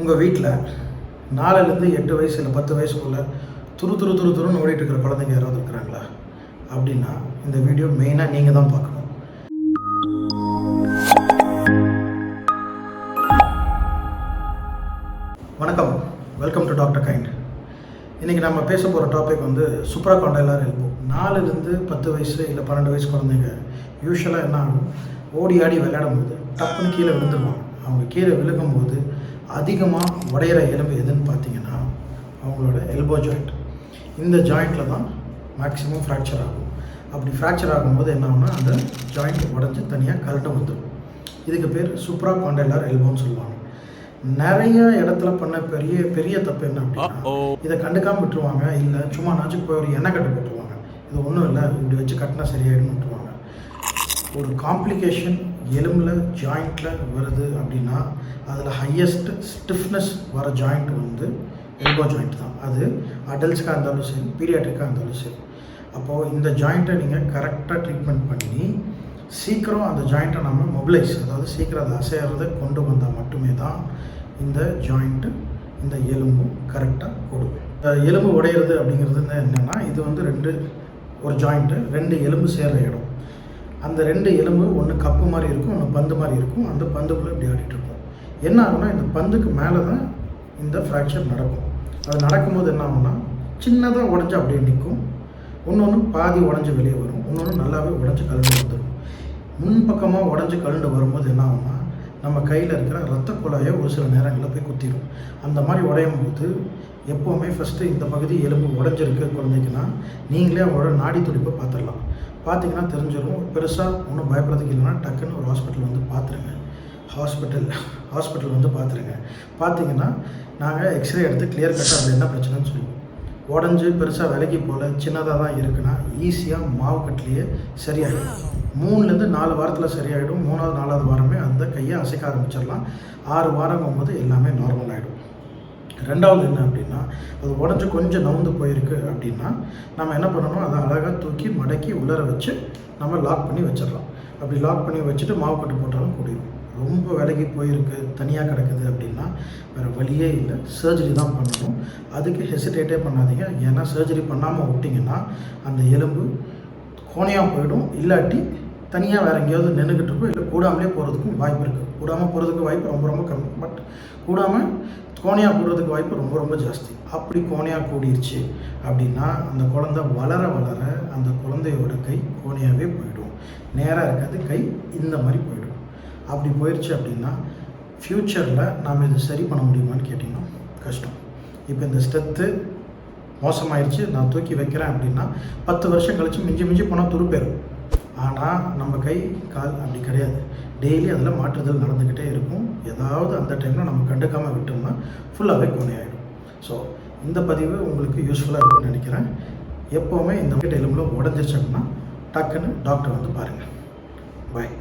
உங்கள் வீட்டில் நாலுலேருந்து எட்டு வயசு இல்லை பத்து வயசுக்குள்ள துரு துரு துரு துருன்னு ஓடிட்டு இருக்கிற குழந்தைங்க யாராவது இருக்கிறாங்களா? அப்படின்னா இந்த வீடியோ மெயினாக நீங்கள் தான் பார்க்கணும். வணக்கம். வெல்கம் டு டாக்டர் கைண்ட் இன்றைக்கி நம்ம பேச போகிற டாபிக் வந்து சுப்ரா காண்டைலார் எல்போ நாலுலேருந்து பத்து வயசு இல்லை பன்னெண்டு வயசு குழந்தைங்க யூஸ்வலாக என்ன ஆகும்? ஓடி ஆடி விளையாடும் போது டப்புன்னு கீழே விழுந்துருவாங்க. அவங்க கீழே விழுகும்போது அதிகமாக உடையிற எலும்பு எதுன்னு பார்த்தீங்கன்னா அவங்களோட எல்போ ஜாயிண்ட் இந்த ஜாயிண்ட்டில் தான் மேக்ஸிமம் ஃப்ராக்சர் ஆகும். அப்படி ஃப்ராக்சர் ஆகும்போது என்ன ஆகும்னா அந்த ஜாயிண்ட் உடஞ்சி தனியாக கரெக்டாக வந்துடும் இதுக்கு பேர் சுப்ரா காண்டைலார் எல்போன்னு சொல்லுவாங்க. நிறைய இடத்துல பண்ண பெரிய பெரிய தப்பு என்ன அப்படின்னா இதை கண்டுக்காம விட்டுருவாங்க. இல்லை சும்மா நாச்சுக்கு போய் ஒரு எண்ணெய் கட்டு போட்டுருவாங்க. இது ஒன்றும் இல்லை இப்படி வச்சு கட்டினா சரியாயிடும் விட்டுருவாங்க. ஒரு காம்ப்ளிகேஷன் எலும்பில் ஜாயிண்ட்டில் வருது அப்படின்னா அதில் ஹையஸ்ட் ஸ்டிஃப்னஸ் வர ஜாயிண்ட் வந்து எல்போ ஜாயிண்ட் தான். அது அடல்ட்ஸ்க்காக இருந்தாலும் சரி பீரியாட்ரிக்காக இருந்தாலும் சரி. அப்போது இந்த ஜாயிண்ட்டை நீங்கள் கரெக்டாக ட்ரீட்மெண்ட் பண்ணி சீக்கிரம் அந்த ஜாயிண்ட்டை நம்ம மொபிலைஸ் அதாவது சீக்கிரம் அதை அசையறதை கொண்டு வந்தால் மட்டுமே தான் இந்த ஜாயிண்ட்டு இந்த எலும்பும் கரெக்டாக கொடுக்கும் எலும்பு உடையிறது அப்படிங்கிறது என்னென்னா இது வந்து ரெண்டு ஒரு ஜாயிண்ட்டு ரெண்டு எலும்பு சேர்கிற இடம். அந்த ரெண்டு எலும்பு ஒன்று கப்பு மாதிரி இருக்கும் ஒன்று பந்து மாதிரி இருக்கும். அந்த பந்துக்குள்ளே இப்படி ஆடிட்டு இருக்கும். என்ன ஆகும்னா இந்த பந்துக்கு மேலே தான் இந்த ஃப்ராக்சர் நடக்கும். அது நடக்கும்போது என்ன ஆகும்னா சின்னதாக உடஞ்சி அப்படியே நிற்கும். இன்னொன்று பாதி உடஞ்சி வெளியே வரும். இன்னொன்று நல்லாவே உடஞ்சி கலந்து வந்துடும். முன்பக்கமாக உடஞ்சி கலண்டு வரும்போது என்ன ஆகும்னா நம்ம கையில் இருக்கிற ரத்த குழாயை ஒரு சில நேரங்களில் போய் குத்திடும் அந்த மாதிரி உடையும் போது எப்போவுமே ஃபஸ்ட்டு இந்த பகுதி எலும்பு உடஞ்சிருக்கு குழந்தைக்குன்னா நீங்களே அவரோட நாடி துடிப்பை பார்த்துடலாம். பார்த்தீங்கன்னா தெரிஞ்சிடும் பெருசாக ஒன்றும் பயப்படுறதுக்கு இல்லைன்னா டக்குன்னு ஒரு ஹாஸ்பிட்டல் வந்து பார்த்துருங்க. ஹாஸ்பிட்டல் ஹாஸ்பிட்டல் வந்து பார்த்துருங்க. பார்த்தீங்கன்னா நாங்கள் எக்ஸ்ரே எடுத்து கிளியர் கட்டாக அது என்ன பிரச்சனைன்னு சொல்லுவோம். உடஞ்சி பெருசாக விலைக்கு போகல சின்னதாக தான் இருக்குன்னா ஈஸியாக மாவு கட்டிலேயே சரியாயிடும். மூணுலேருந்து நாலு வாரத்தில் சரியாயிடும். மூணாவது நாலாவது வாரமே அந்த கையை அசைக்க ஆரம்பிச்சிடலாம். ஆறு வாரம் போது எல்லாமே நார்மல் ஆகிடும் ரெண்டாவது என்ன அப்படின்னா அது உடஞ்சி கொஞ்சம் நவுந்து போயிருக்கு அப்படின்னா நம்ம என்ன பண்ணணும்? அதை அழகாக தூக்கி மடக்கி உள்ளர வச்சு நம்ம லாக் பண்ணி வச்சிடலாம். அப்படி லாக் பண்ணி வச்சுட்டு மாவு கட்டு போட்டாலும் கூடிடும் ரொம்ப விலகி போயிருக்கு தனியாக கிடக்குது அப்படின்னா வேறு வழியே இல்லை. சர்ஜரி தான் பண்ணணும். அதுக்கு ஹெசிடேட்டே பண்ணாதீங்க. ஏன்னா சர்ஜரி பண்ணாமல் விட்டிங்கன்னா அந்த எலும்பு கோணையாக போயிடும். இல்லாட்டி தனியாக வேறு எங்கேயாவது நின்றுக்கிட்டு இருக்கும் இல்லை கூடாமலே போகிறதுக்கும் வாய்ப்பு இருக்குது கூடாமல் போகிறதுக்கு வாய்ப்பு ரொம்ப ரொம்ப கம்மி. பட் கூடாமல் கோணையாக போடுறதுக்கு வாய்ப்பு ரொம்ப ரொம்ப ஜாஸ்தி. அப்படி கோணையாக கூடிருச்சு அப்படின்னா அந்த குழந்தை வளர வளர அந்த குழந்தையோட கை கோணையாகவே போயிடும். நேராக இருக்காது கை இந்த மாதிரி போயிடும். அப்படி போயிடுச்சு அப்படின்னா ஃப்யூச்சரில் நாம் இதை சரி பண்ண முடியுமான்னு கேட்டிங்கன்னா கஷ்டம். இப்போ இந்த ஸ்ட்ரெத்து மோசமாயிடுச்சு நான் தூக்கி வைக்கிறேன் அப்படின்னா பத்து வருஷம் கழிச்சு மிஞ்சி மிஞ்சி போனால் துருப்பேறும் ஆனால் நம்ம கை கால் அப்படி கிடையாது. டெய்லி அதில் மாற்றுதல் நடந்துக்கிட்டே இருக்கும். ஏதாவது அந்த டைமில் நம்ம கண்டுக்காமல் விட்டோம்னா ஃபுல்லாகவே கொனையாயிடும் ஸோ இந்த பதிவு உங்களுக்கு யூஸ்ஃபுல்லாக இருக்கும்னு நினைக்கிறேன். எப்போவுமே இந்த எலும்பில் உடஞ்சிருச்சு அப்படின்னா டக்குன்னு டாக்டர் வந்து பாருங்கள் பாய்